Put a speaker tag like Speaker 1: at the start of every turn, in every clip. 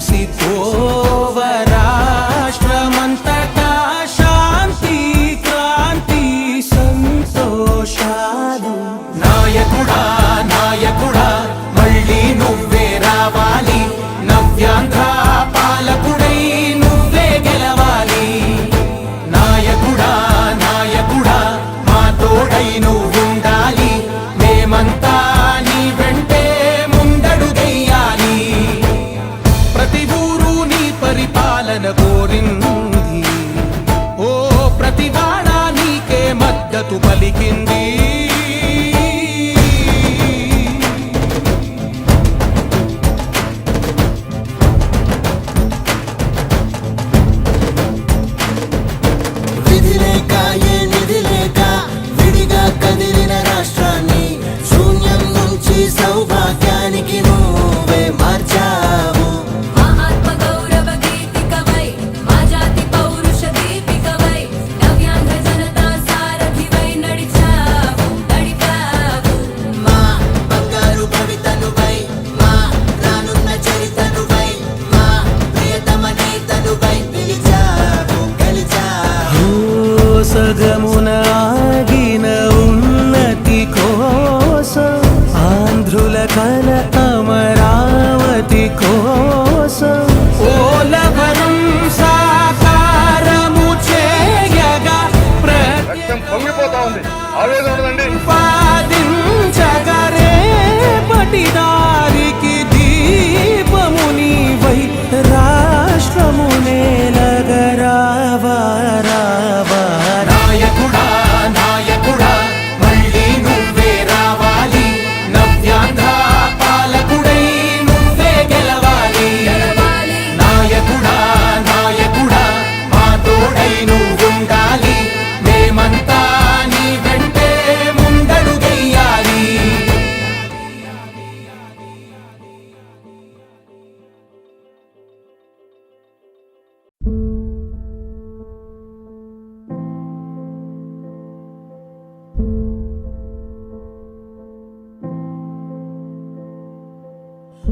Speaker 1: see through.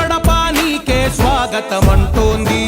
Speaker 1: గడప నీకే స్వాగతం అంటోంది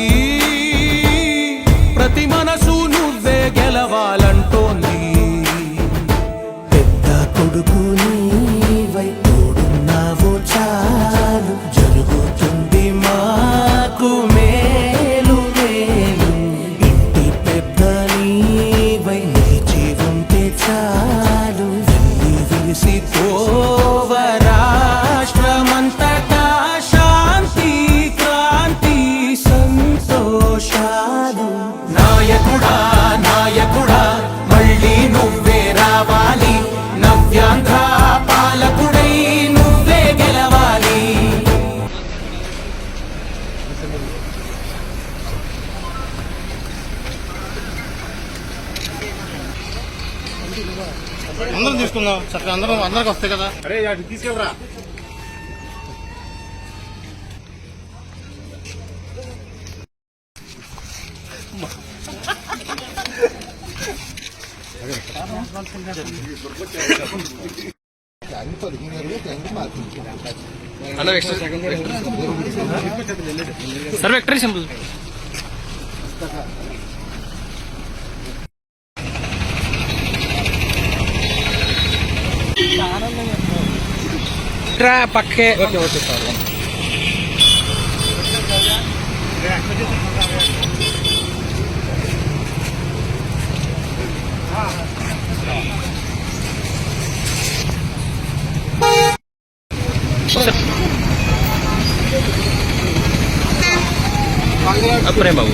Speaker 2: అందరం తీసుకుందాం. చక్కగా అందరం అందరికి వస్తాయి కదా. అరే తీసుకెళ్ళరా?
Speaker 3: Sir victory symbol ట్రా పక్కే
Speaker 4: okay okay sir Prem Babu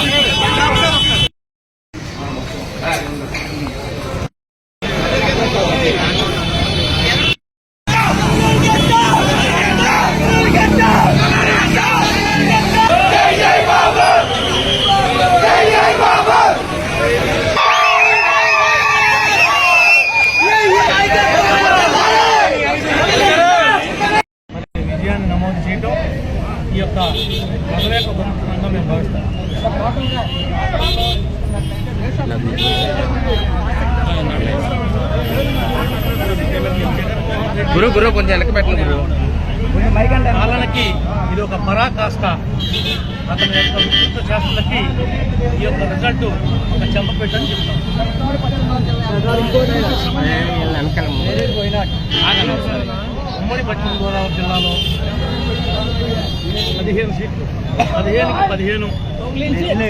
Speaker 4: ప్రజల యొక్క గొప్పతనంగా మేము భావిస్తాం
Speaker 3: గురు గురు కొంచెం వెనక్కి పెట్టండి గురు.
Speaker 4: పాలనకి ఇది ఒక పరాకాష్ట. అతని యొక్క విస్తృత చేష్టలకి ఈ యొక్క రిజల్ట్ ఒక చెంపపెట్టని చెప్తాం. ఆగండి ఒకసారి. ఉమ్మడి పశ్చిమ గోదావరి జిల్లాలో పదిహేను సీట్లు పదిహేనుకి పదిహేను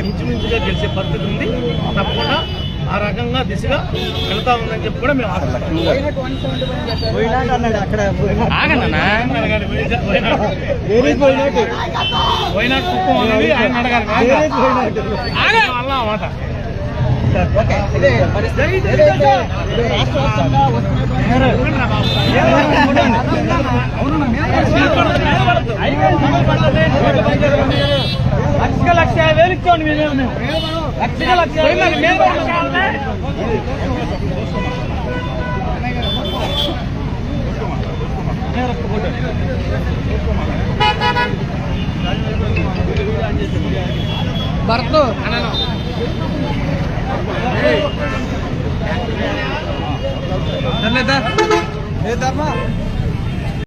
Speaker 4: ఇంచుమించుగా గెలిచే పరిస్థితి ఉంది తప్పకుండా ఆ రకంగా దిశగా వెళ్తా ఉందని చెప్పి కూడా మేము
Speaker 3: ఆగండి
Speaker 4: కుప్పం అనేది ఆయన అడగాలి ఆగే వల్ల ఆ మాట లక్ష లక్ష వేలు ఇచ్చామండి మేము లక్ష లక్ష